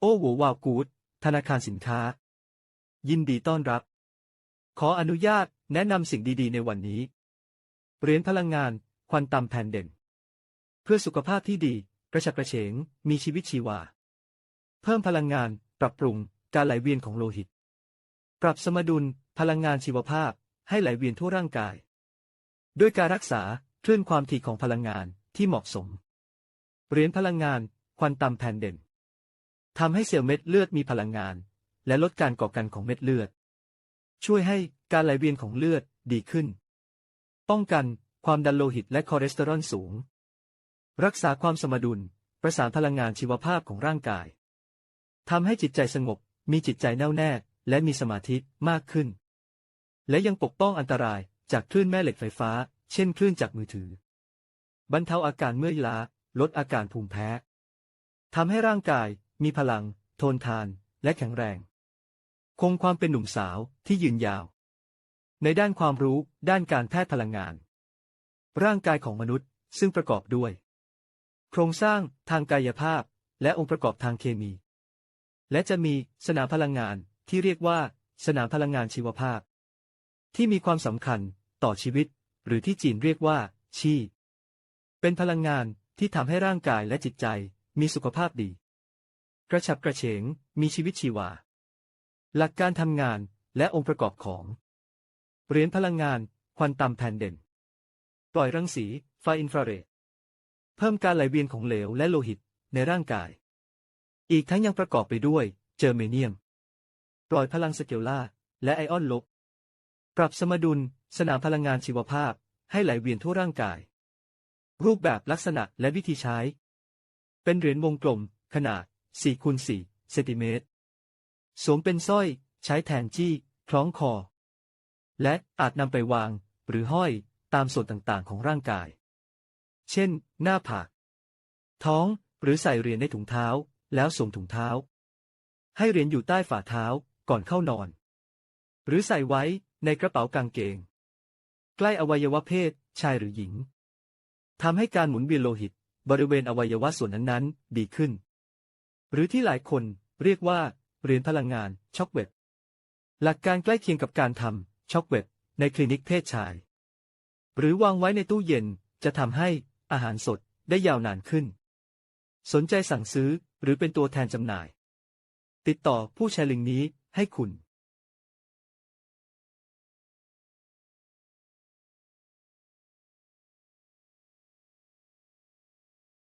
โอ้โหวาวกูดธนาคารสินค้า ยินดีต้อนรับ ขออนุญาตแนะนำสิ่งดีๆ ในวันนี้ เหรียญพลังงานควันต่ำแผ่นเด่น เพื่อสุขภาพที่ดี กระฉับกระเฉง มีชีวิตชีวา เพิ่มพลังงาน ปรับปรุง การไหลเวียนของโลหิต ปรับสมดุล พลังงานชีวภาพ ให้ไหลเวียนทั่วร่างกาย ด้วยการรักษาคลื่นความถี่ของพลังงานที่เหมาะสม เหรียญพลังงานควันต่ำแผ่นเด่น ทำให้เซลล์เม็ดเลือดมีพลังงาน และลดการก่อกันของเม็ดเลือด ช่วยให้การไหลเวียนของเลือดดีขึ้น ป้องกันความดันโลหิตและคอเลสเตอรอลสูง รักษาความสมดุล ประสานพลังงานชีวภาพของร่างกายทำให้จิตใจสงบ มีจิตใจแน่วแน่และมีสมาธิมากขึ้น และยังปกป้องอันตรายจากคลื่นแม่เหล็กไฟฟ้า เช่นคลื่นจากมือถือ บรรเทาอาการเมื่อยล้า ลดอาการภูมิแพ้ทำให้ร่างกาย มีพลัง ทนทาน และแข็งแรง คงความเป็นหนุ่มสาวที่ยืนยาว ในด้านความรู้ด้านการแพทย์พลังงาน ร่างกายของมนุษย์ซึ่งประกอบด้วย โครงสร้างทางกายภาพ และองค์ประกอบทางเคมี และจะมีสนามพลังงานที่เรียกว่า สนามพลังงานชีวภาพ ที่มีความสำคัญต่อชีวิต หรือที่จีนเรียกว่า ชีเป็นพลังงานที่ทำให้ร่างกายและจิตใจมีสุขภาพดี กระฉับกระเฉง มีชีวิตชีวา หลักการทำงานและองค์ประกอบของ เหรียญพลังงานควันต่ำแผ่นเด่น ปล่อยรังสีไฟอินฟราเรด เพิ่มการไหลเวียนของเหลวและโลหิตในร่างกาย อีกทั้งยังประกอบไปด้วยเจอร์เมเนียม ปล่อยพลังสเกลล่า และไอออนลบ ปรับสมดุลสนามพลังงานชีวภาพให้ไหลเวียนทั่วร่างกาย รูปแบบลักษณะและวิธีใช้ เป็นเหรียญวงกลมขนาด 4คูณ4เซนติเมตร สวมเป็นสร้อย ใช้แทนจี้ คล้องคอ และอาจนำไปวาง หรือห้อยตามส่วนต่างๆ ของร่างกาย เช่น หน้าผาก ท้อง หรือใส่เหรียญในถุงเท้า แล้วสวมถุงเท้า ให้เหรียญอยู่ใต้ฝ่าเท้าก่อนเข้านอน หรือใส่ไว้ในกระเป๋ากางเกง ใกล้อวัยวะเพศ ชายหรือหญิงทำให้การหมุนเวียนโลหิต บริเวณอวัยวะส่วนนั้นๆ ดีขึ้น หรือที่หลายคนเรียกว่า เหรียญพลังงานช็อกเวบหลักการใกล้เคียงกับการทำช็อกเวบในคลินิกเพศชาย หรือวางไว้ในตู้เย็นจะทำให้อาหารสดได้ยาวนานขึ้น สนใจสั่งซื้อหรือเป็นตัวแทนจำหน่าย ติดต่อผู้แชร์ลิงก์นี้ให้คุณ